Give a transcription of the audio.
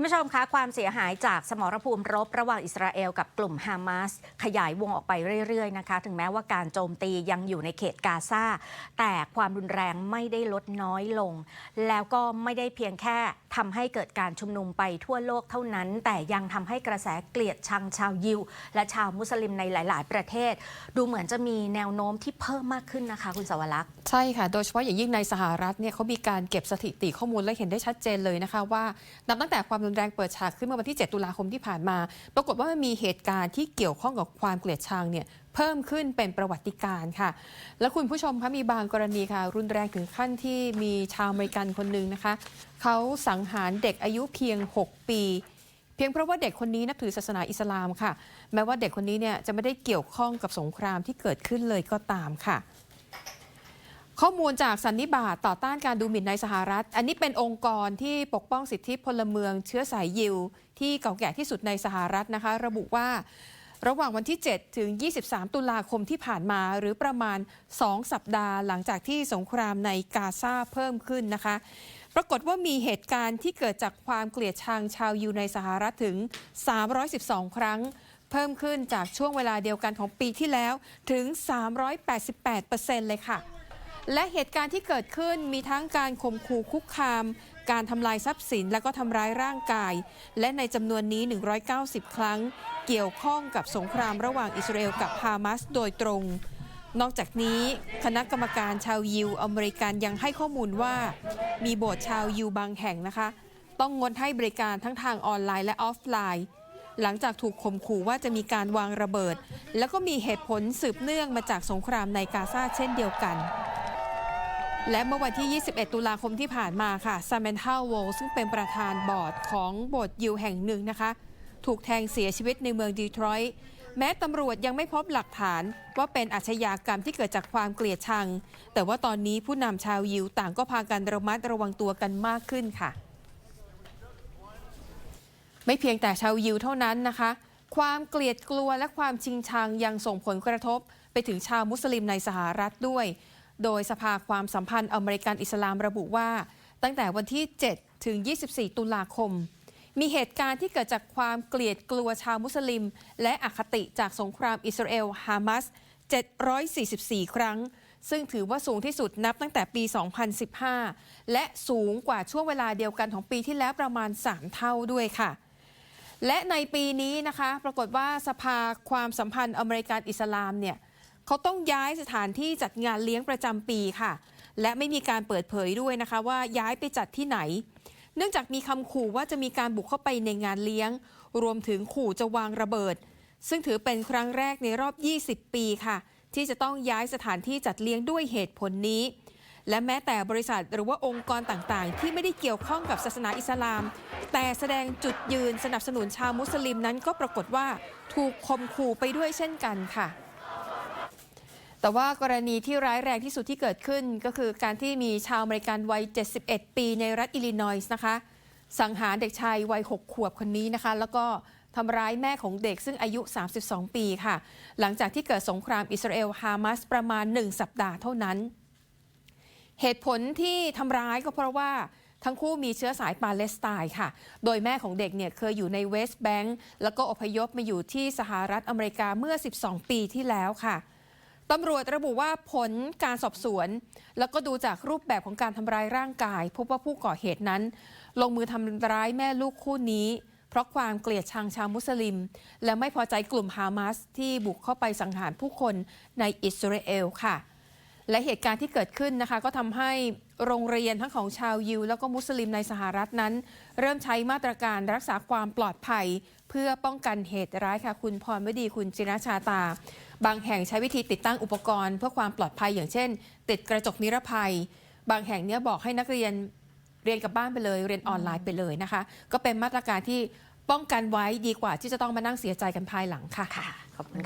คุณผู้ชมคะความเสียหายจากสมรภูมิรบระหว่างอิสราเอลกับกลุ่มฮามาสขยายวงออกไปเรื่อยๆนะคะ ถึงแม้ว่าการโจมตียังอยู่ในเขตกาซาแต่ความรุนแรงไม่ได้ลดน้อยลง แล้วก็ไม่ได้เพียงแค่ทำให้เกิดการชุมนุมไปทั่วโลกเท่านั้น แต่ยังทำให้กระแสเกลียดชังชาวยิว และชาวมุสลิมในหลาย ๆ ประเทศ ดูเหมือนจะมีแนวโน้มที่เพิ่มมากขึ้นนะคะ คุณสวรักษ์ใช่ค่ะ โดยเฉพาะอย่างยิ่งในสหรัฐเนี่ยเขามีการเก็บสถิติข้อมูลและเห็นได้ชัดเจนเลยนะคะว่านับตั้งแต่ความรุนแรงเปิดฉากขึ้นเมื่อวันที่ 7 ตุลาคมที่ผ่านมา ปรากฏว่ามันมีเหตุการณ์ที่เกี่ยวข้องกับความเกลียดชังเนี่ยเพิ่มขึ้นเป็นประวัติการ์ค่ะ แล้วคุณผู้ชมคะมีบางกรณีค่ะ รุนแรงถึงขั้นที่มีชาวอเมริกันคนหนึ่งนะคะ เขาสังหารเด็กอายุเพียง 6 ปี เพียงเพราะว่าเด็กคนนี้นับถือศาสนาอิสลามค่ะ แม้ว่าเด็กคนนี้เนี่ยจะไม่ได้เกี่ยวข้องกับสงครามที่เกิดขึ้นเลยก็ตามค่ะ ข้อมูลจากสันนิบาตต่อต้านการดูหมิ่นในสหรัฐ อันนี้เป็นองค์กรที่ปกป้องสิทธิพลเมืองเชื้อสายยิว ที่เก่าแก่ที่สุดในสหรัฐนะคะ ระบุว่าระหว่างวันที่ 7 ถึง 23 ตุลาคมที่ผ่านมาหรือประมาณ 2 สัปดาห์หลังจากที่สงครามในกาซาเพิ่มขึ้นนะคะ ปรากฏว่ามีเหตุการณ์ที่เกิดจากความเกลียดชังชาวยิวในสหรัฐถึง 312 ครั้งเพิ่มขึ้นจากช่วงเวลาเดียวกันของปีที่แล้วถึง 388%เลยค่ะ และเหตุการณ์ที่เกิดขึ้นมีทั้งการข่มขู่คุกคาม การทำลายทรัพย์สินและก็ทำร้ายร่างกาย และในจำนวนนี้ 190 ครั้ง เกี่ยวข้องกับสงครามระหว่างอิสราเอลกับฮามาสโดยตรง นอกจากนี้คณะกรรมการชาวยิวอเมริกันยังให้ข้อมูลว่า มีโบสถ์ชาวยิวบางแห่งนะคะ ต้องงดให้บริการทั้งทางออนไลน์และออฟไลน์หลังจากถูกข่มขู่ว่าจะมีการวางระเบิด แล้วก็มีเหตุผลสืบเนื่องมาจากสงครามในกาซาเช่นเดียวกัน และเมื่อวันที่ 21 ตุลาคมที่ผ่านมาค่ะซามเมนทาโวซึ่งเป็นประธานบอร์ดของโบสถ์ยิวแห่งหนึ่งนะคะ ถูกแทงเสียชีวิตในเมืองดีทรอยต์แม้ตำรวจยังไม่พบหลักฐานว่าเป็นอาชญากรรมที่เกิดจากความเกลียดชัง แต่ว่าตอนนี้ผู้นำชาวยิวต่างก็พากันระมัดระวังตัวกันมากขึ้นค่ะ ไม่เพียงแต่ชาวยิวเท่านั้นนะคะ ความเกลียดกลัวและความชิงชังยังส่งผลกระทบไปถึงชาวมุสลิมในสหรัฐด้วย โดยสภาความสัมพันธ์อเมริกันอิสลามระบุว่า ตั้งแต่วันที่ 7 ถึง 24 ตุลาคม มีเหตุการณ์ที่เกิดจากความเกลียดกลัวชาวมุสลิม และอคติจากสงครามอิสราเอลฮามาส 744 ครั้ง ซึ่งถือว่าสูงที่สุดนับตั้งแต่ปี 2015 และสูงกว่าช่วงเวลาเดียวกันของปีที่แล้วประมาณ 3 เท่าด้วยค่ะและในปีนี้นะคะ ปรากฏว่าสภาความสัมพันธ์อเมริกันอิสลามเนี่ย เขาต้องย้ายสถานที่จัดงานเลี้ยงประจำปีค่ะ และไม่มีการเปิดเผยด้วยนะคะ ว่าย้ายไปจัดที่ไหน เนื่องจากมีคำขู่ว่าจะมีการบุกเข้าไปในงานเลี้ยง รวมถึงขู่จะวางระเบิด ซึ่งถือเป็นครั้งแรกในรอบ 20 ปีค่ะ ที่จะต้องย้ายสถานที่จัดเลี้ยงด้วยเหตุผลนี้ และแม้แต่บริษัทหรือว่าองค์กรต่างๆ ที่ไม่ได้เกี่ยวข้องกับศาสนาอิสลาม แต่แสดงจุดยืนสนับสนุนชาวมุสลิมนั้นก็ปรากฏว่า ถูกข่มขู่ไปด้วยเช่นกันค่ะ แต่ว่ากรณีที่ร้ายแรงที่สุดที่เกิดขึ้น ก็คือการที่มีชาวอเมริกันวัย 71 ปีในรัฐอิลลินอยส์นะคะ สังหารเด็กชายวัย 6 ขวบคนนี้นะคะ แล้วก็ทำร้ายแม่ของเด็กซึ่งอายุ 32 ปีค่ะ หลังจากที่เกิดสงครามอิสราเอลฮามาสประมาณ 1 สัปดาห์เท่านั้น เหตุผลที่ทำร้ายก็เพราะว่าทั้งคู่มีเชื้อสายปาเลสไตน์ค่ะ โดยแม่ของเด็กเนี่ยเคยอยู่ในเวสต์แบงก์แล้วก็อพยพมาอยู่ที่สหรัฐอเมริกาเมื่อ 12 ปีที่แล้วค่ะ ตำรวจระบุว่าผลการสอบสวน แล้วก็ดูจากรูปแบบของการทำร้ายร่างกาย พบว่าผู้ก่อเหตุนั้น ลงมือทำร้ายแม่ลูกคู่นี้ เพราะความเกลียดชังชาวมุสลิม และไม่พอใจกลุ่มฮามาสที่บุกเข้าไปสังหารผู้คนในอิสราเอลค่ะ และเหตุการณ์ที่เกิดขึ้นนะคะ ก็ทำให้โรงเรียนทั้งของชาวยิว แล้วก็มุสลิมในสหรัฐนั้น เริ่มใช้มาตรการรักษาความปลอดภัย เพื่อป้องกันเหตุร้ายค่ะ คุณพรวดีคุณจินชาตา บางแห่งใช้วิธีติดตั้งอุปกรณ์ เพื่อความปลอดภัยอย่างเช่น ติดกระจกนิรภัย บางแห่งเนี้ยบอกให้นักเรียนเรียนกับบ้านไปเลย เรียนออนไลน์ไปเลยนะคะ ก็เป็นมาตรการที่ป้องกันไว้ดีกว่าที่จะต้องมานั่งเสียใจกันภายหลังค่ะค่ะขอบคุณ